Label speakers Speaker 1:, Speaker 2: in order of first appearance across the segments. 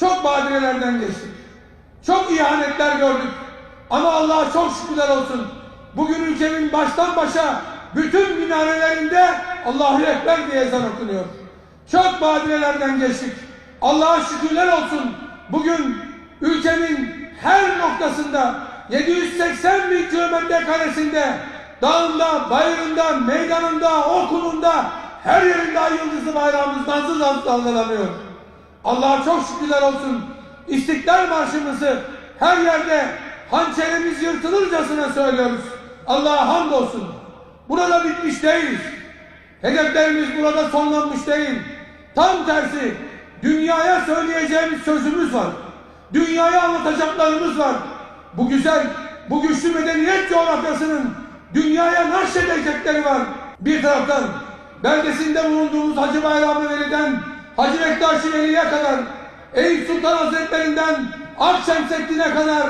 Speaker 1: Çok badirelerden geçtik. Çok ihanetler gördük. Ama Allah'a çok şükürler olsun. Bugün ülkenin baştan başa bütün minarelerinde Allahu Ekber diye ezan okunuyor. Çok badirelerden geçtik. Allah'a şükürler olsun. Bugün ülkenin her noktasında 780 bin kilometre karesinde dağında, bayırında, meydanında, okulunda her yerinde ay yıldızlı bayrağımız dansız dansız dalgalanıyor. Allah'a çok şükürler olsun. İstiklal Marşımızı her yerde hançerimiz yırtılırcasına söylüyoruz. Allah'a hamdolsun. Burada bitmiş değiliz. Hedeflerimiz burada sonlanmış değil. Tam tersi dünyaya söyleyeceğimiz sözümüz var. Dünyaya anlatacaklarımız var. Bu güzel, bu güçlü medeniyet coğrafyasının dünyaya naşredecekleri var. Bir taraftan beldesinde bulunduğumuz Hacı Bayram Veli'den Hacı Bektaş Veli'ye kadar Eyüp Sultan Hazretlerinden Akşemseddin'e kadar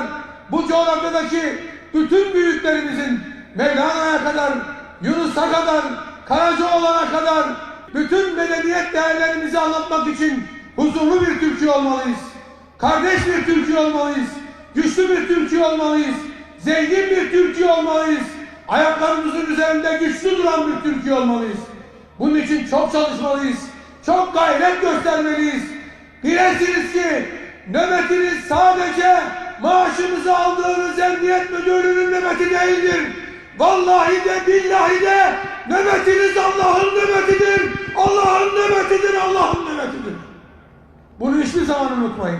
Speaker 1: bu coğrafyadaki bütün büyüklerimizin Mevlana'ya kadar, Yunus'a kadar, Karacaoğlan'a kadar bütün medeniyet değerlerimizi anlatmak için huzurlu bir Türkiye olmalıyız. Kardeş bir Türkiye olmalıyız. Güçlü bir Türkiye olmalıyız. Zengin bir Türkiye olmalıyız. Ayaklarımızın üzerinde güçlü duran bir Türkiye olmalıyız. Bunun için çok çalışmalıyız. Çok gayret göstermeliyiz. Bilesiniz ki nöbetiniz sadece maaşımızı aldığınız emniyet müdürünün nöbeti değildir. Vallahi de billahi de nöbetiniz Allah'ın nöbetidir. Allah'ın nöbetidir, Allah'ın nöbetidir. Bunu hiçbir zaman unutmayın.